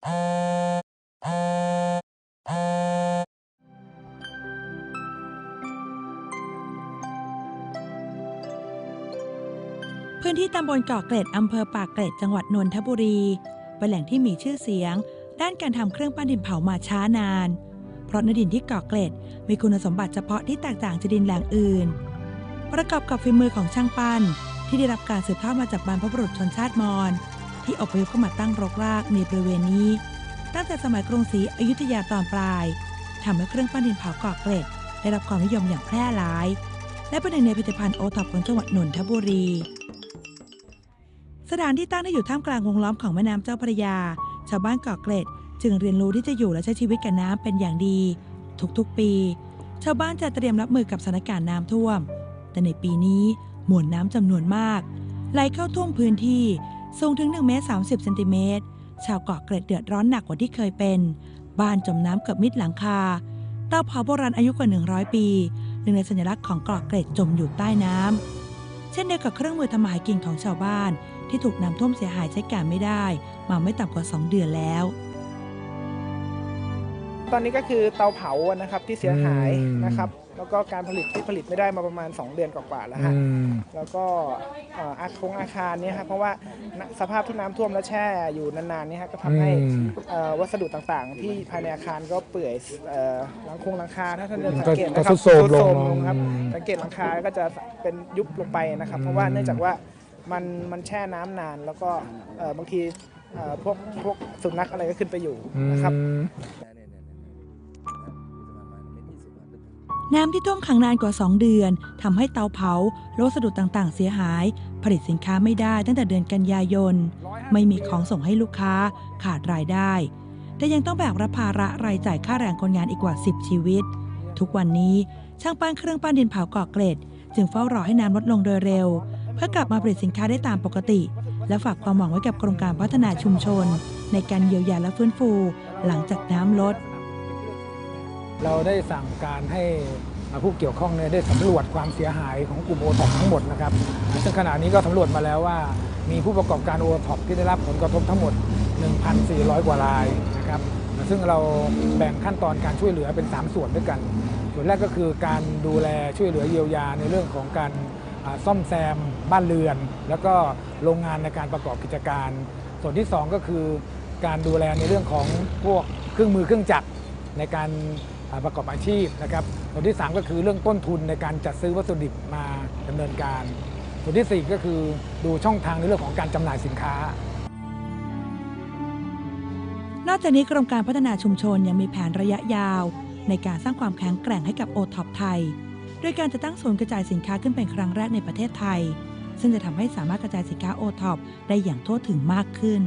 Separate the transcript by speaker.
Speaker 1: พื้นที่ตำบลเกาะเกร็ดอำเภอปากเกร็ดจังหวัดนนทบุรีเป็นแหล่งที่มีชื่อเสียง ด้านการทำเครื่องปั้นดินเผามาช้านาน เพราะเนื้อดินที่เกาะเกร็ดมีคุณสมบัติเฉพาะที่แตกต่างจากดินแหล่งอื่น ประกอบกับฝีมือของช่างปั้นที่ได้รับการสืบทอดมาจากบรรพบุรุษชนชาติมอญ ที่อพยพเข้ามาตั้งรกรากในบริเวณนี้ ตั้งแต่สมัยกรุงศรีอยุธยาตอนปลายทำให้เครื่องปั้นดินเผาเกาะเกร็ด ได้รับความนิยมอย่างแพร่หลาย และเป็นหนึ่งในผลิตภัณฑ์โอท็อปของจังหวัดนนทบุรี สถานที่ตั้งได้อยู่ท่ามกลางวงล้อมของแม่น้ำเจ้าพระยา ชาวบ้านเกาะเกร็ด จึงเรียนรู้ที่จะอยู่และใช้ชีวิตกับน้ำเป็นอย่างดี ทุกๆปี ชาวบ้านจะเตรียมรับมือกับสถานการณ์น้ำท่วม แต่ในปีนี้มวลน้ำจำนวนมากไหลเข้าท่วมพื้นที่ สูงถึง1เมตร30เซนติเมตร ชาวเกาะเกร็ดเดือดร้อนหนักกว่าที่เคยเป็น บ้านจมน้ำเกือบมิดหลังคา เตาเผาโบราณอายุกว่า 100 ปี หนึ่งในสัญลักษณ์ของเกาะเกร็ดจมอยู่ใต้น้ำ เช่นเดียวกับเครื่องมือทำมาหากินของชาวบ้าน ที่ถูกน้ำท่วมเสียหายใช้การไม่ได้ มาไม่ต่ำกว่า 2 เดือนแล้ว
Speaker 2: ตอนนี้ก็คือเตาเผานะครับที่เสียหาย
Speaker 3: อืม
Speaker 2: นะครับ แล้วก็การผลิตที่ผลิตไม่ได้มาประมาณ 2 เดือนกว่าๆแล้วฮะ
Speaker 3: อืม
Speaker 2: แล้วก็เอ่ออาคงอาคารเนี่ยฮะเพราะว่าสภาพที่น้ำท่วมแล้วแช่อยู่นานๆเนี่ยฮะก็ทำให้
Speaker 3: อืม
Speaker 2: เอ่อวัสดุต่างๆ ที่ภายในอาคารก็เปื่อยเอ่อหลังคงหลังคาถ้าท่านจะสังเกต
Speaker 3: ก็
Speaker 2: นะครับ
Speaker 3: ทรุดโทรมลง
Speaker 2: ทรุดครับ
Speaker 3: อืม
Speaker 2: สังเกตหลังคาก็จะเป็นยุบลงไปนะครับ เพราะว่าเนื่องจากว่ามันมันแช่น้ำนาน แล้วก็เอ่อบางทีเอ่อพวกพวกสุนัขอะไรก็ขึ้นไปอยู่นะครับ
Speaker 3: อืม
Speaker 1: น้ำที่ท่วมขังนานกว่า 2 เดือนทำให้เตาเผาแลตัสดุต่างๆ เสียหาย ผลิตสินค้าไม่ได้ตั้งแต่เดือนกันยายน ไม่มีของส่งให้ลูกค้าขาดรายได้ แต่ยังต้องแบกรับภาระรายจ่ายค่าแรงคนงานอีกกว่า 10 ชีวิต ทุกวันนี้ช่างปั้นเครื่องปั้นดินเผากาะเกร็ด จึงเฝ้ารอให้น้ำลดลงโดยเร็ว เพื่อกลับมาผลิตสินค้าได้ตามปกติ และฝากความหวังไว้กับกรมการพัฒนาชุมชน ในการเยียวยาและฟื้นฟู หลังจากน้ำลด
Speaker 3: เราได้สั่งการให้ผู้เกี่ยวข้องเนี่ยได้สำรวจความเสียหายของกลุ่มโอท็อปทั้งหมดนะครับซึ่งขณะนี้ก็สำรวจมาแล้วว่า มีผู้ประกอบการโอท็อปที่ได้รับผลกระทบทั้งหมด 1,400 กว่ารายนะครับซึ่งเราแบ่งขั้นตอนการช่วยเหลือเป็น 3 ส่วนด้วยกัน ส่วนแรกก็คือการดูแลช่วยเหลือเยียวยาในเรื่องของการซ่อมแซมบ้านเรือน แล้วก็โรงงานในการประกอบกิจการ ส่วนที่ 2 ก็คือการดูแลในเรื่องของพวกเครื่องมือเครื่องจักรในการ ประกอบอาชีพนะครับ ส่วนที่ 3 ก็คือเรื่องต้นทุนในการจัดซื้อวัตถุดิบมาดำเนินการ ส่วนทีสี่ 4 ก็คือดูช่องทางในเรื่องของการจำหน่ายสินค้า
Speaker 1: นอกจากนี้กรมการพัฒนาชุมชนยังมีแผนระยะยาว ในการสร้างความแข็งแกร่งให้กับโอท็อปไทยโดยการจะตั้งศูนย์กระจายสินค้าขึ้นเป็นครั้งแรกในประเทศไทย ซึ่งจะทำให้สามารถกระจายสินค้าโอท็อปได้อย่างทั่วถึงมากขึ้น